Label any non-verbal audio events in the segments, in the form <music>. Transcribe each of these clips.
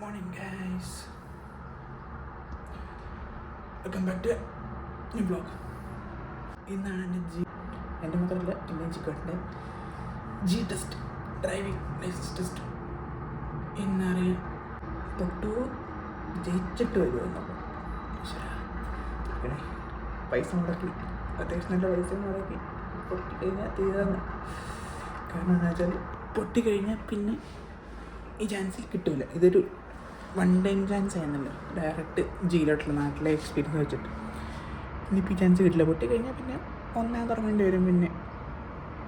Morning guys welcome back to new blog ഇന്നാണ് എന്റെ G എന്റെ മാത്രമല്ല എന്റെ ജിക്കോട്ടിന്റെ G test driving licence test ഇന്നറിയാം തൊട്ടു ജയിച്ചിട്ട് വരുമോ പിന്നെ പൈസ മുടക്കി. അത്യാവശ്യം നല്ല പൈസ മുടക്കി. പൊട്ടിക്കഴിഞ്ഞാൽ തീരാന്ന്. കാരണം എന്താ വെച്ചാൽ പൊട്ടിക്കഴിഞ്ഞാൽ പിന്നെ ഈ ചാൻസിൽ കിട്ടില്ല ഇതൊരു വൺ ടൈം ചാൻസ് ചെയ്യുന്നുണ്ട് ഡയറക്റ്റ് ജിയിലോട്ടുള്ള നാട്ടിലെ എക്സ്പീരിയൻസ് വെച്ചിട്ട്. ഇനിയിപ്പോൾ ഈ ചാൻസ് കിട്ടില്ല. പൊട്ടിക്കഴിഞ്ഞാൽ പിന്നെ ഒന്നേ തുടങ്ങേണ്ടി വരും. പിന്നെ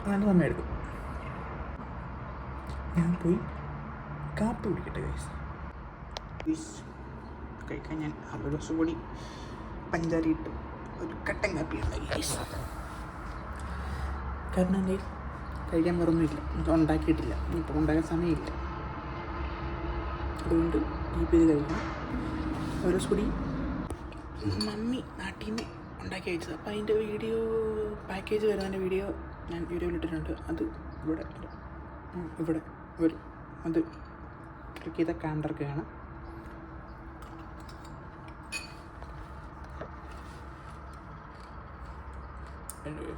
നല്ല സമയം എടുക്കും ഞാൻ പോയി കാപ്പി കുടിക്കട്ടെ ഗൈസ് കഴിക്കാൻ ഞാൻ ഒരു ദിവസം കൂടി പഞ്ചാരിട്ട് ഒരു കട്ടൻ കാപ്പി ഗൈസ് കാരണം എന്റെ കഴിക്കാൻ വേറൊന്നുമില്ല. ഉണ്ടാക്കിയിട്ടില്ല. ഇപ്പോൾ ഉണ്ടാക്കാൻ സമയമില്ല. അതുകൊണ്ട് കീപ്പ് ചെയ്ത് കഴിക്കണം ഓരോ സ്കൂടി കൂടി മമ്മി നാട്ടിൽ നിന്ന് ഉണ്ടാക്കി അയച്ചത് അപ്പോൾ അതിന്റെ വീഡിയോ പാക്കേജ് വരുന്നതിന്റെ വീഡിയോ ഞാൻ വീഡിയോയിൽ ഇട്ടിട്ടുണ്ട് അത് ഇവിടെ ഇവിടെ വരും അത് ക്ലിക്ക് ചെയ്ത കാണ്ടർക്ക് കാണാം Anyway.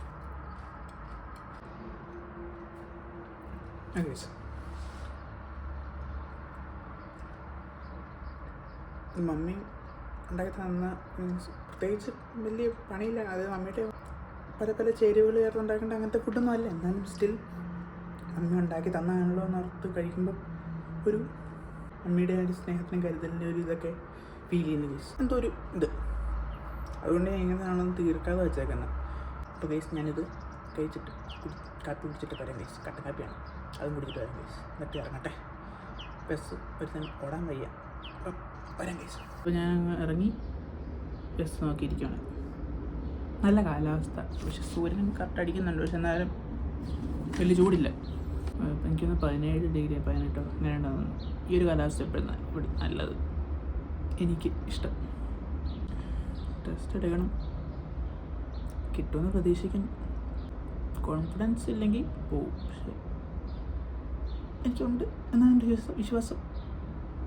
Anyways. മമ്മി ഉണ്ടാക്കി തന്ന മീൻസ് പ്രത്യേകിച്ച് വലിയ പണിയില്ല. അത് മമ്മിയുടെ പല പല ചേരുവകൾ ചേർത്ത് ഉണ്ടാക്കേണ്ട അങ്ങനത്തെ ഫുഡൊന്നും അല്ല. എന്നാലും സ്റ്റിൽ അമ്മ ഉണ്ടാക്കി തന്നാണല്ലോ എന്ന് ഓർത്ത് കഴിക്കുമ്പോൾ ഒരു അമ്മയുടെ ഒരു സ്നേഹത്തിനും കരുതലിന്റെ ഒരു ഇതൊക്കെ ഫീൽ ചെയ്യുന്ന കേസ് എന്തോ ഒരു ഇത്. അതുകൊണ്ട് ഞാൻ തീർക്കാതെ വെച്ചേക്കുന്നത് അപ്പോൾ കേസ് ഞാനിത് കഴിച്ചിട്ട് കാപ്പി കുടിച്ചിട്ട് വരാം കേസ് കട്ടൻ കാപ്പിയാണ്. അതും കുടിച്ചിട്ട് വരാം കേസ് എന്നിട്ട് ഇറങ്ങട്ടെ. ബസ് ഒരുത്തൻ ഓടാൻ വയ്യ. അപ്പം വരാം കേസ്. അപ്പോൾ ഞാൻ ഇറങ്ങി ബസ് നോക്കിയിരിക്കുകയാണ് നല്ല കാലാവസ്ഥ. പക്ഷെ സൂര്യൻ കറക്റ്റ് അടിക്കുന്നുണ്ട്. പക്ഷെ എന്നാലും വലിയ ചൂടില്ല. എനിക്കൊന്ന് പതിനേഴ് ഡിഗ്രി പതിനെട്ടോ അങ്ങനെ ഉണ്ടാകുന്നു ഈ ഒരു കാലാവസ്ഥ എപ്പോഴും ഇവിടെ നല്ലത്. എനിക്ക് ഇഷ്ടം. ടെസ്റ്റ് എടുക്കണം. കിട്ടുമെന്ന് പ്രതീക്ഷിക്കുന്നു. കോൺഫിഡൻസ് ഇല്ലെങ്കിൽ പോവും. പക്ഷേ എനിക്കുണ്ട്. എന്നാണ് എന്റെ വിശ്വാസം.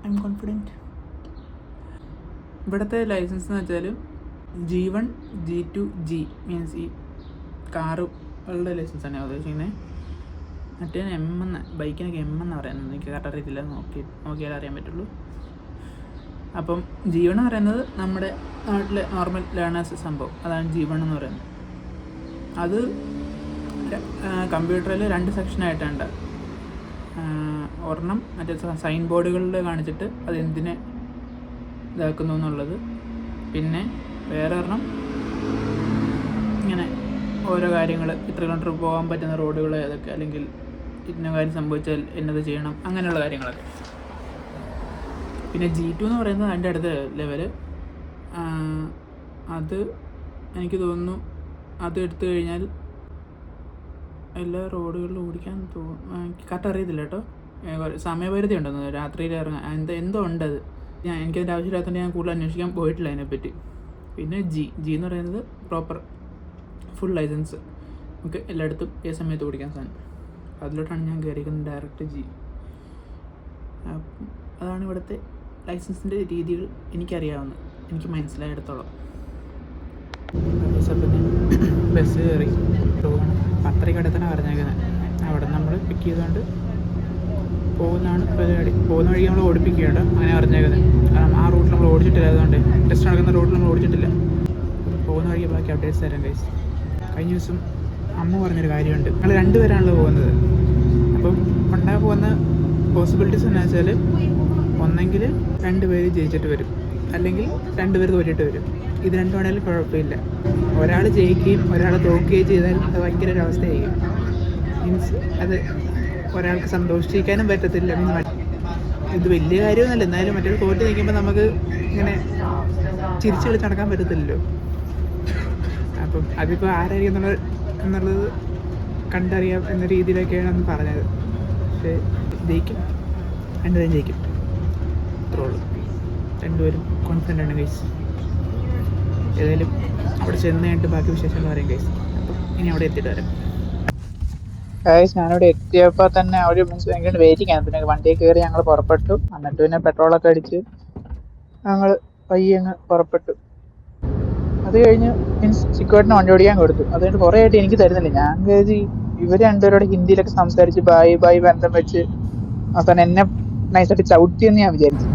ഐ എം കോൺഫിഡന്റ് ഇവിടുത്തെ ലൈസൻസ് എന്ന് വെച്ചാൽ G one G two G means ഈ കാറുകളുടെ ലൈസൻസാണ് ഞാൻ ഉദ്ദേശിക്കുന്നത് മറ്റേ എം എന്ന് ബൈക്കിനൊക്കെ എം എന്ന് പറയുന്നത് എനിക്ക് കറക്റ്റ് അറിയത്തില്ല. നോക്കി നോക്കിയാലേ അറിയാൻ പറ്റുള്ളൂ. അപ്പം ജീവൻ എന്ന് പറയുന്നത് നമ്മുടെ നാട്ടിലെ നോർമൽ ലേണേഴ്സ് സംഭവം. അതാണ് ജീവൻ എന്ന് പറയുന്നത്. അത് കമ്പ്യൂട്ടറിൽ രണ്ട് സെക്ഷനായിട്ടുണ്ട് ഒരെണ്ണം മറ്റേ സൈൻ ബോർഡുകളിൽ കാണിച്ചിട്ട് അത് എന്തിനെ ഇതാക്കുന്നു എന്നുള്ളത്. പിന്നെ വേറെ ഒരെണ്ണം. ഇങ്ങനെ ഓരോ കാര്യങ്ങൾ ഇത്ര കിലോമീറ്റർ പോകാൻ പറ്റുന്ന റോഡുകൾ ഏതൊക്കെ അല്ലെങ്കിൽ ഇന്ന കാര്യം സംഭവിച്ചാൽ എന്നത് ചെയ്യണം അങ്ങനെയുള്ള കാര്യങ്ങളൊക്കെ. പിന്നെ ജി ടു എന്ന് പറയുന്നത് അതിന്റെ അടുത്ത ലെവൽ അത് എനിക്ക് തോന്നുന്നു അത് എടുത്തു കഴിഞ്ഞാൽ എല്ലാ റോഡുകളിലും ഓടിക്കാൻ എനിക്ക് കറക്റ്റ് അറിയത്തില്ല കേട്ടോ. സമയപരിധി ഉണ്ടെന്ന് രാത്രിയിൽ ഇറങ്ങാൻ എന്താ എന്തോ ഉണ്ടത് ഞാൻ എനിക്കതിന്റെ ആവശ്യമില്ലാത്തതുകൊണ്ട് ഞാൻ കൂടുതൽ അന്വേഷിക്കാൻ പോയിട്ടില്ല അതിനെപ്പറ്റി. പിന്നെ ജി. ജി എന്ന് പറയുന്നത് പ്രോപ്പർ ഫുൾ ലൈസൻസ് നമുക്ക് എല്ലായിടത്തും ഏത് സമയത്ത് ഓടിക്കാൻ സാധനം. അതിലോട്ടാണ് ഞാൻ കയറിയിരിക്കുന്നത് ഡയറക്റ്റ് ജി അതാണ് ഇവിടുത്തെ ലൈസൻസിന്റെ രീതികൾ എനിക്കറിയാവുന്നത്. എനിക്ക് മനസ്സിലായിടത്തോളം. ബസ് കയറി. പോകണം പത്തരയ്ക്ക് അടുത്താണ് പറഞ്ഞേക്കുന്നത് അവിടെ നമ്മൾ പിക്ക് ചെയ്തുകൊണ്ട് പോകുന്നതാണ് പരിപാടി പോകുന്ന വഴി നമ്മൾ ഓടിപ്പിക്കുകയാണ്. അങ്ങനെ അറിഞ്ഞേക്കുന്നത് കാരണം ആ റൂട്ടിൽ നമ്മൾ ഓടിച്ചിട്ടില്ല അതുകൊണ്ട് ടെസ്റ്റ് നടക്കുന്ന റൂട്ടിൽ നമ്മൾ ഓടിച്ചിട്ടില്ല. പോകുന്ന വഴിക്ക് ബാക്കി അപ്ഡേറ്റ്സ് തരാം ഗൈസ് കഴിഞ്ഞ ദിവസം അമ്മ പറഞ്ഞൊരു കാര്യമുണ്ട്. ഞങ്ങൾ രണ്ടുപേരാണല്ലോ പോകുന്നത്. അപ്പം ഉണ്ടാകാൻ പോകുന്ന പോസിബിലിറ്റീസ് എന്ന് വെച്ചാൽ ഒന്നെങ്കിൽ രണ്ടുപേര് ജയിച്ചിട്ട് വരും. അല്ലെങ്കിൽ രണ്ടുപേർ തോറ്റിട്ട് വരും. ഇത് രണ്ടുമാണെങ്കിലും കുഴപ്പമില്ല. ഒരാൾ ജയിക്കുകയും ഒരാൾ തോക്കുകയും ചെയ്താൽ അത് ഭയങ്കര ഒരു അവസ്ഥയായിരിക്കും. മീൻസ് അത് ഒരാൾക്ക് സന്തോഷിക്കാനും പറ്റത്തില്ല ഇത് വലിയ കാര്യമൊന്നുമല്ല. എന്നാലും മറ്റൊരു തോറ്റ് നിൽക്കുമ്പോൾ നമുക്ക് ഇങ്ങനെ ചിരിച്ചു കളിച്ച് നടക്കാൻ പറ്റത്തില്ലല്ലോ. അപ്പം അതിപ്പോൾ ആരായിരിക്കും എന്നുള്ള എന്നുള്ളത് കണ്ടറിയാം എന്ന രീതിയിലൊക്കെയാണ് അന്ന് പറഞ്ഞത്. പക്ഷേ ജയിക്കും. രണ്ടുപേരും ജയിക്കും. അത്രേ ഉള്ളൂ. രണ്ടുപേരും കോൺഫിഡന്റ് ആണ് കേസ് ഏതായാലും അവിടെ ചെന്ന് കഴിഞ്ഞിട്ട് ബാക്കി വിശേഷങ്ങൾ പറയും കേസ് അപ്പം ഇനി അവിടെ എത്തിയിട്ട് വരാം. ഗൈസ് ഞാനിവിടെ എത്തിയപ്പോൾ തന്നെ ഒരു മീൻസ് ഭയങ്കര വെയിറ്റിംഗ് ആണ് പിന്നെ വണ്ടിയിൽ കയറി ഞങ്ങൾ പുറപ്പെട്ടു. എന്നിട്ട് പിന്നെ പെട്രോളൊക്കെ അടിച്ച് ഞങ്ങൾ പയ്യെ അങ്ങ് പുറപ്പെട്ടു. അത് കഴിഞ്ഞ് മീൻസ് ചിക്കോട്ടിന് വണ്ടി ഓടിക്കാൻ കൊടുത്തു. അത് കഴിഞ്ഞ് കുറേ ആയിട്ട് എനിക്ക് തരുന്നില്ല. ഞാൻ കരുതി ഇവർ രണ്ടുപേരോട് ഹിന്ദിയിലൊക്കെ സംസാരിച്ച് ബായ് ബായ് ബന്ധം വെച്ച് അവസാനം എന്നെ നൈസായിട്ട് ചവിട്ടിയെന്ന് ഞാൻ വിചാരിച്ചു.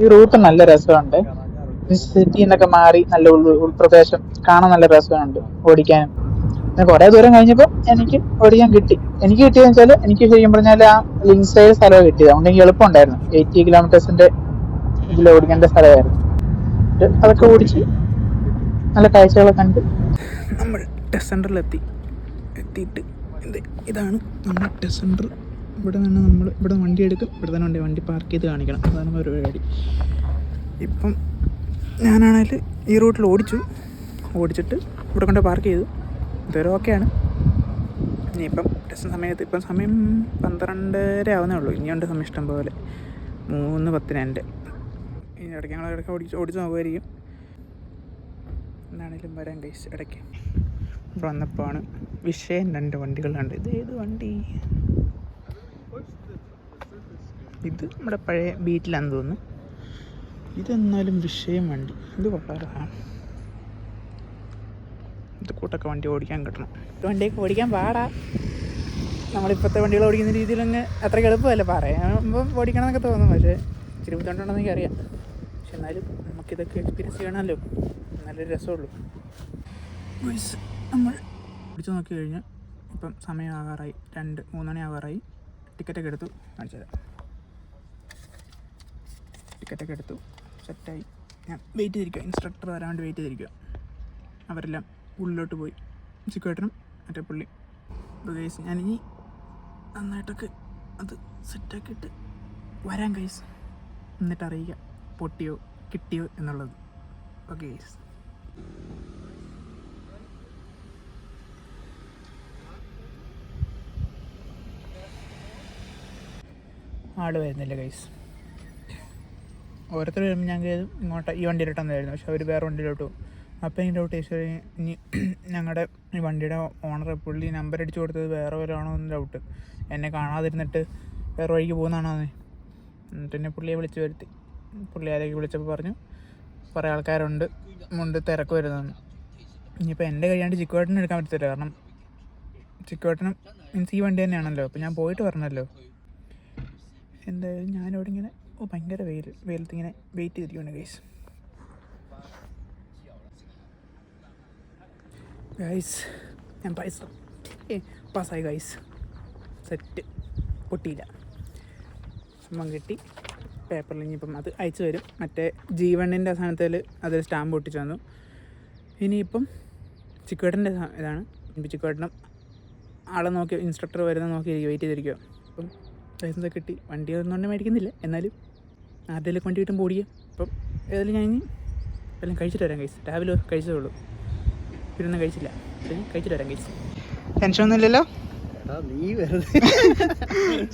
ഈ റൂട്ട് നല്ല രസമുണ്ട്. സിറ്റി എന്നൊക്കെ മാറി നല്ല ഉൾ ഉൾപ്രദേശം കാണാൻ നല്ല രസമുണ്ട് ഓടിക്കാനും കുറെ ദൂരം കഴിഞ്ഞപ്പോൾ എനിക്ക് ഓടിക്കാൻ കിട്ടി. എനിക്ക് കിട്ടിയെന്ന് വെച്ചാൽ എനിക്ക് ശരിക്കും പറഞ്ഞാൽ ആ ലിങ്ക് സൈഡ് സ്ഥലം കിട്ടിയത്. അതുകൊണ്ട് എനിക്ക് എളുപ്പമുണ്ടായിരുന്നു. എയ്റ്റി കിലോമീറ്റേഴ്സിന്റെ ഇതിൽ ഓടിക്കേണ്ട സ്ഥലമായിരുന്നു. അതൊക്കെ ഓടിച്ച് നല്ല കാഴ്ചകളൊക്കെ കണ്ട് നമ്മൾ ടെസ്റ്റ് സെന്ററിലെത്തി എത്തിയിട്ട് ഇതാണ് നമ്മുടെ ടെസ്റ്റ് ഇവിടെ നിന്ന് നമ്മൾ ഇവിടെ വണ്ടി എടുക്കും. ഇവിടെ തന്നെ വണ്ടി വണ്ടി പാർക്ക് ചെയ്ത് കാണിക്കണം. അതാണ് ഒരു പരിപാടി. ഇപ്പം ഞാനാണെങ്കിൽ ഈ റൂട്ടിൽ ഓടിച്ചു. ഓടിച്ചിട്ട് ഇവിടെ കൊണ്ട് പാർക്ക് ചെയ്തു. ഇതുവരെ ഓക്കെയാണ് ഇനിയിപ്പം ടെസ്റ്റ് സമയത്ത് ഇപ്പം സമയം പന്ത്രണ്ടര ആവുന്നേ ഉള്ളൂ. ഇനിയുണ്ട് സമയം ഇഷ്ടം പോലെ. മൂന്ന് പത്തിന് എന്റെ ഇനി ഇടയ്ക്ക് ഞങ്ങൾ ഇടയ്ക്ക് ഓടിച്ച് ഓടിച്ച് നോക്കുമായിരിക്കും എന്നാണേലും വരാൻ കഴിച്ച് ഇടയ്ക്ക്. ഇവിടെ വന്നപ്പോൾ ആണ് വിഷയം രണ്ട് വണ്ടികളുണ്ട് ഇത് ഏത് വണ്ടി? ഇത് നമ്മുടെ പഴയ ബീറ്റിലാന്ന് തോന്നുന്നു. ഇതെന്നാലും വിഷയം വണ്ടി ഇത് കൊള്ളാറാ ഇത് കൂട്ടൊക്കെ വണ്ടി ഓടിക്കാൻ കിട്ടണം. ഇത് വണ്ടിയൊക്കെ ഓടിക്കാൻ പാടാ. നമ്മളിപ്പോഴത്തെ വണ്ടികൾ ഓടിക്കുന്ന രീതിയിലങ്ങ് അത്രയ്ക്ക് എളുപ്പമല്ല പറയുമ്പോൾ ഓടിക്കണം എന്നൊക്കെ തോന്നും. പക്ഷേ ഇച്ചിരി ബുദ്ധിമുട്ടുണ്ടെന്ന് എനിക്കറിയാം. പക്ഷെ എന്നാലും നമുക്കിതൊക്കെ എക്സ്പീരിയൻസ് ചെയ്യണമല്ലോ. നല്ലൊരു രസമുള്ളൂ. നമ്മൾ ഓടിച്ചു നോക്കി കഴിഞ്ഞാൽ ഇപ്പം സമയം ആകാറായി രണ്ട് മൂന്നണി ആകാറായി ടിക്കറ്റൊക്കെ എടുത്തു. കാണിച്ചു ടിക്കറ്റൊക്കെ എടുത്തു. സെറ്റായി. ഞാൻ വെയിറ്റ് ചെയ്തിരിക്കുക ഇൻസ്ട്രക്ടർ വരാണ്ട് വെയിറ്റ് ചെയ്തിരിക്കുക അവരെല്ലാം ഉള്ളിലോട്ട് പോയി. ചിക്കുവേട്ടനും മറ്റേ പുള്ളി. അപ്പോൾ ഗൈസ് ഞാനിനി നന്നായിട്ടൊക്കെ അത് സെറ്റാക്കിയിട്ട് വരാൻ ഗൈസ് എന്നിട്ട് അറിയിക്കാം പൊട്ടിയോ കിട്ടിയോ എന്നുള്ളത്. ഓക്കെ ഗൈസ് ആൾ വരുന്നില്ല ഗൈസ് ഓരോരുത്തർ വരുമ്പോൾ ഞാൻ ഇങ്ങോട്ട് ഈ വണ്ടിയിലോട്ട് വന്നായിരുന്നു പക്ഷെ അവർ വേറെ വണ്ടിയിലോട്ട് പോകും. അപ്പോൾ എന്റെ ഡൗട്ട് ചോദിച്ചാൽ ഇനി <clears throat> ഞങ്ങളുടെ ഈ വണ്ടിയുടെ ഓണർ പുള്ളി നമ്പർ അടിച്ചു കൊടുത്തത് വേറെ ഒരാണോ എന്ന് ഡൗട്ട് എന്നെ കാണാതിരുന്നിട്ട് വേറെ വഴിക്ക് പോകുന്നതാണോ അതെ? എന്നിട്ട് എന്നെ പുള്ളിയെ വിളിച്ച് വരുത്തി. പുള്ളി ആരൊക്കെ വിളിച്ചപ്പോൾ പറഞ്ഞു കുറേ ആൾക്കാരുണ്ട് മുണ്ട് തിരക്ക് വരുന്നതെന്ന് ഇനിയിപ്പോൾ എന്റെ കഴിയാണ്ട് ചിക്കുവേട്ടനെടുക്കാൻ പറ്റത്തില്ല. കാരണം ചിക്കുവേട്ടനും മീൻസ് ഈ വണ്ടി തന്നെയാണല്ലോ. അപ്പോൾ ഞാൻ പോയിട്ട് പറഞ്ഞല്ലോ എന്തായാലും ഞാനിവിടെ ഇങ്ങനെ ഓ ഭയങ്കര വെയിൽ വെയിലത്ത് ഇങ്ങനെ വെയിറ്റ് ചെയ്തിരിക്കുകയാണ് ഗൈസ് ഗൈസ് ഞാൻ പൈസ ഏ പാസ്സായി ഗൈസ് സെറ്റ് പൊട്ടിയില്ല. സംഭവം കിട്ടി പേപ്പറിൽ ഇനിയിപ്പം അത് അയച്ചു തരും. മറ്റേ ജീവണ്ണിന്റെ സ്ഥാനത്തിൽ അതിൽ സ്റ്റാമ്പ് ഒട്ടിച്ചു തന്നു. ഇനിയിപ്പം ചിക്കുവേട്ടന്റെ ഇതാണ്. ചിക്കുവേട്ടനും ആളെ നോക്കി ഇൻസ്ട്രക്ടർ വരുന്ന നോക്കി വെയിറ്റ് ചെയ്തിരിക്കുക അപ്പം ലൈസൻസ് ഒക്കെ കിട്ടി. വണ്ടി ഒന്നും മേടിക്കുന്നില്ല. എന്നാലും ആരുടെയും വണ്ടി കിട്ടും ഓടിക്കുക അപ്പം ഏതായാലും ഞാൻ ഇനി എല്ലാം കഴിച്ചിട്ട് വരാം കഴിച്ചു രാവിലെ കഴിച്ചതേ ഉള്ളൂ. പിന്നെ ഒന്നും കഴിച്ചില്ല കഴിച്ചിട്ട് വരാം കഴിച്ചു ടെൻഷനൊന്നും ഒന്നുമില്ലല്ലോ എടാ, നീ വെറുതെ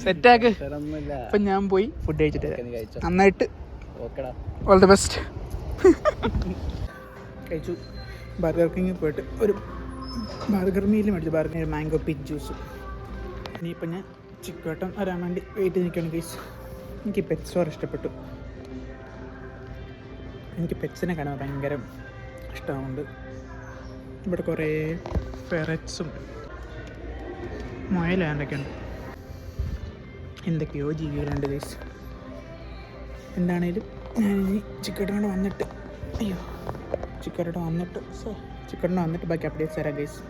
സെറ്റാക്ക് തരൊന്നുമില്ല. അപ്പം ഞാൻ പോയി ഫുഡ് കഴിച്ചിട്ട് നന്നായിട്ട്. ഓക്കെടാ. ഓൾ ദി ബെസ്റ്റ് കഴിച്ചു. ബർഗർ കിങ്ങിൽ പോയിട്ട് ഒരു ബർഗർ മീലും മേടിച്ചു. ബർഗർ മാംഗോ പിക്ക് ജ്യൂസ് ഇനിയിപ്പോൾ ഞാൻ ചിക്കോട്ടം വരാൻ വേണ്ടി വെയിറ്റ് നിൽക്കുകയാണ് ഗൈസ് എനിക്ക് പെറ്റ് സ്റ്റോർ ഇഷ്ടപ്പെട്ടു. എനിക്ക് പെറ്റ്സിനെ കാണാൻ ഭയങ്കര ഇഷ്ടമുണ്ട്. ഇവിടെ കുറേ ഫെററ്റ്സും മുയലാണ്ടൊക്കെ ഉണ്ട് എന്തൊക്കെയോ ജീവികളുണ്ട് ഗൈസ് എന്താണേലും ഞാനിനി ചിക്കട്ടോട് വന്നിട്ട് അയ്യോ ചിക്കട്ടോട് വന്നിട്ട് ചിക്കട്ടോട് വന്നിട്ട് ബാക്കി അപ്ഡേറ്റ്സ് തരാം ഗൈസ്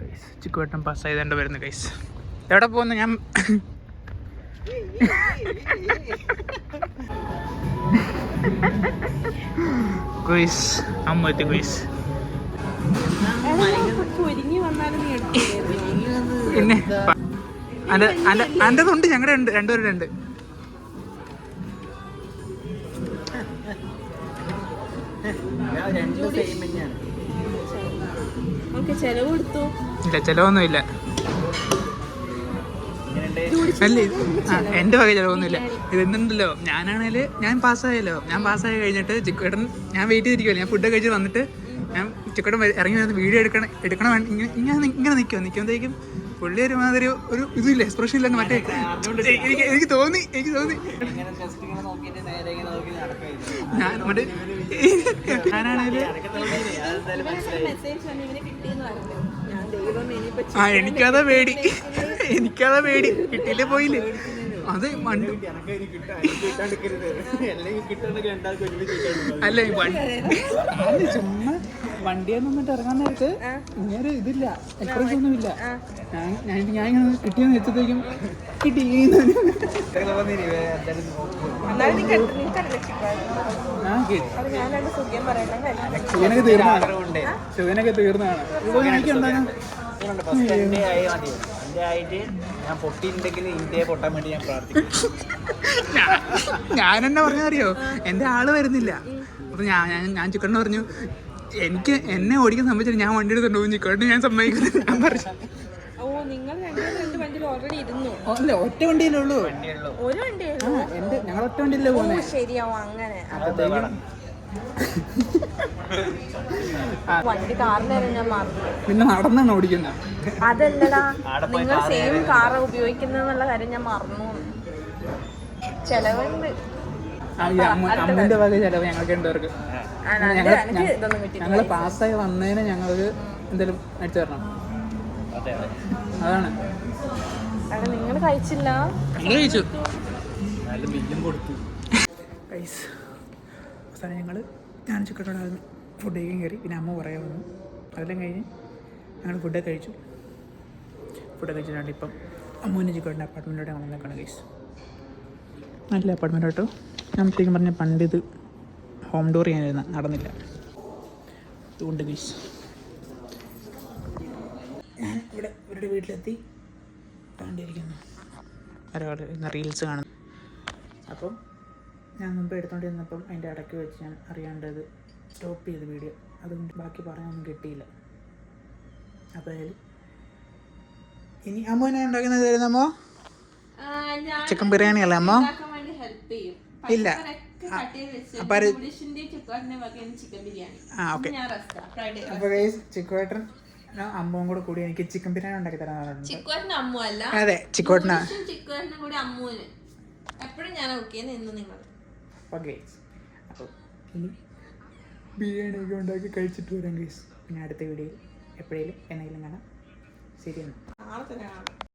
ഗൈസ് ചിക്കുവട്ടം പാസ് ചെയ്തേണ്ട വരുന്നു ഗൈസ് എവിടെ പോകുന്നു ഞാൻ ക്വിസ് അമ്മത്തെ ക്വിസ് പിന്നെ അന്റെ അന്റെ അന്റെതുണ്ട് ഞങ്ങളുടെ ഉണ്ട് രണ്ടുപേരുടെ ഉണ്ട്. ഇല്ല ചിലവൊന്നുമില്ല. അല്ല ഇത് ആ, എന്റെ വക ചിലവൊന്നുമില്ല. ഇതെന്തുണ്ടല്ലോ? ഞാനാണേൽ ഞാൻ പാസ്സായല്ലോ. ഞാൻ പാസ്സായി കഴിഞ്ഞിട്ട് ചിക്കുവേട്ടൻ ഞാൻ വെയിറ്റ് ചെയ്തിരിക്കുമല്ലോ ഞാൻ ഫുഡ് കഴിച്ച് വന്നിട്ട് ഞാൻ ചിക്കുവേട്ടൻ ഇറങ്ങി വന്ന് വീഡിയോ എടുക്കണം എടുക്കണം ഇങ്ങനെ ഇങ്ങനെ ഇങ്ങനെ നിൽക്കുമോ നിൽക്കുമ്പോഴത്തേക്കും പുള്ളി ഒരുമാതിരി ഒരു ഇതില്ല എക്സ്പ്രഷൻ ഇല്ല മറ്റേ എനിക്ക് എനിക്ക് തോന്നി. എനിക്ക് തോന്നി. ഇങ്ങനെ ജസ്റ്റ് ഇങ്ങനെ നോക്കിയിട്ട് നേരെ ഇങ്ങനെ നോക്കി നടക്കായിരുന്നു ഞാൻ മറ്റേ ഞാനാണെങ്കിൽ ആ എനിക്കതാ പേടി. എനിക്കതാ പേടി. കിട്ടിയില്ലേ പോയില്ലേ? അത് മണ്ട് അല്ല ചുമ്മാ വണ്ടിയെ നിന്നിട്ട് ഇറങ്ങാൻ നേരത്ത് ഇങ്ങനെ ഇതില്ല. എക്സ്പ്രസ് ഒന്നും ഇല്ല ഞാൻ ഞാൻ ഞാൻ ഇങ്ങനെ കിട്ടിയെന്ന് വെച്ചത്തേക്കും കിട്ടി. തീർന്നാണ്. സുഖനൊക്കെ തീർന്നാണ്. സുഖനൊക്കെ തീർന്നതാണ് ഇപ്പൊ എനിക്ക് ഉണ്ടാകും ഫസ്റ്റ് എന്റെ ആയി മതി. എന്റെ ആയിട്ട് ഞാൻ പൊട്ടിയിട്ടുണ്ടെങ്കിൽ ഇന്ത്യയെ പൊട്ടാൻ വേണ്ടി ഞാൻ പ്രാർത്ഥിക്കും ഞാൻ എന്നെ പറഞ്ഞറിയോ എന്റെ ആൾ വരുന്നില്ല. അപ്പൊ ഞാൻ ഞാൻ ഞാൻ ചിക്കണ്ണ പറഞ്ഞു എനിക്ക് എന്നെ ഓടിക്കാൻ സംബന്ധിച്ചു ഞാൻ വണ്ടി എടുത്തുണ്ടോ ചിക്കണ്ണ ഞാൻ സമ്മതിക്കുന്നു ഞാൻ പറഞ്ഞു. ഒറ്റ വണ്ടിയല്ലേ ഉള്ളൂ. ഞങ്ങൾ ഒറ്റ വണ്ടിയിലേ പോകുന്നത് ശരിയാവും അങ്ങനെ. വണ്ടി കാറിലായിരുന്നു ഞാൻ മാറുന്നത് പിന്നെ നടന്നാണ് ഓടിക്കുന്നത് അതല്ലടാ നിങ്ങൾ സെയിം കാർ ഉപയോഗിക്കുന്നുള്ള കാര്യം ഞാൻ മറന്നു ചെലവുണ്ട്. അമ്മന്റെ വക ചെലവ് ഞങ്ങൾക്ക് രണ്ടുപേർക്ക് ഇതൊന്നും പാസ്സായി വന്നതിന് ഞങ്ങൾക്ക് എന്തെങ്കിലും അടിച്ചു തരണം. അതെ അതെ. അതാണ്. നിങ്ങൾ കഴിച്ചില്ല. കഴിച്ചു. അവസാനം ഞങ്ങൾ ഞാൻ ചിക്കട്ടോടെ ഫുഡ് കഴിക്കാൻ കയറി പിന്നെ അമ്മ പറയാൻ വന്നു. അതെല്ലാം കഴിഞ്ഞ് ഞങ്ങൾ ഫുഡൊക്കെ കഴിച്ചു. ഫുഡൊക്കെ കഴിച്ചിട്ടാണ് ഇപ്പം അമ്മൂനും ചിക്കോട്ടിന്റെ അപ്പാർട്ട്മെന്റോടെ ഞങ്ങൾ നിൽക്കണം ഗൈസ് നല്ല അപ്പാർട്ട്മെന്റ് കേട്ടോ ഞാൻ ശരിക്കും പറഞ്ഞ പണ്ട് ഇത് ഹോം ഡോർ ചെയ്യാനിരുന്ന നടന്നില്ല. അതുകൊണ്ട് ഞാൻ ഇവിടെ ഇവരുടെ വീട്ടിലെത്തി കണ്ടിരിക്കുന്നു. ഒരാൾ ഇന്ന് റീൽസ് കാണുന്നു. അപ്പം ഞാൻ മുമ്പ് എടുത്തോണ്ടിരുന്നപ്പം അതിന്റെ ഇടയ്ക്ക് വെച്ച് ഞാൻ അറിയാണ്ടത് സ്റ്റോപ്പ് ചെയ്ത് വീഡിയോ. അതുകൊണ്ട് ബാക്കി പറയാനൊന്നും കിട്ടിയില്ല. അപ്പോൾ ഇനി അമ്മ? ഞാൻ ഉണ്ടാക്കുന്നത് അമ്മോ? ചിക്കൻ ബിരിയാണി അല്ലേ അമ്മോ ഇല്ല. അപ്പോൾ ചിക്കുവേട്ടൻ അമ്മവും കൂടെ കൂടി എനിക്ക് ചിക്കൻ ബിരിയാണി ഉണ്ടാക്കി തരാൻ പറഞ്ഞിട്ടുണ്ട് അതെ ചിക്കോട്ടനാ ഓക്കെ അപ്പോൾ ഇനി ബിരിയാണി ഒക്കെ ഉണ്ടാക്കി കഴിച്ചിട്ട് വരാം ഗൈസ് പിന്നെ അടുത്ത വീഡിയോയിൽ എപ്പോഴേലും എന്തെങ്കിലും കാണാം. ശരി എന്നാൽ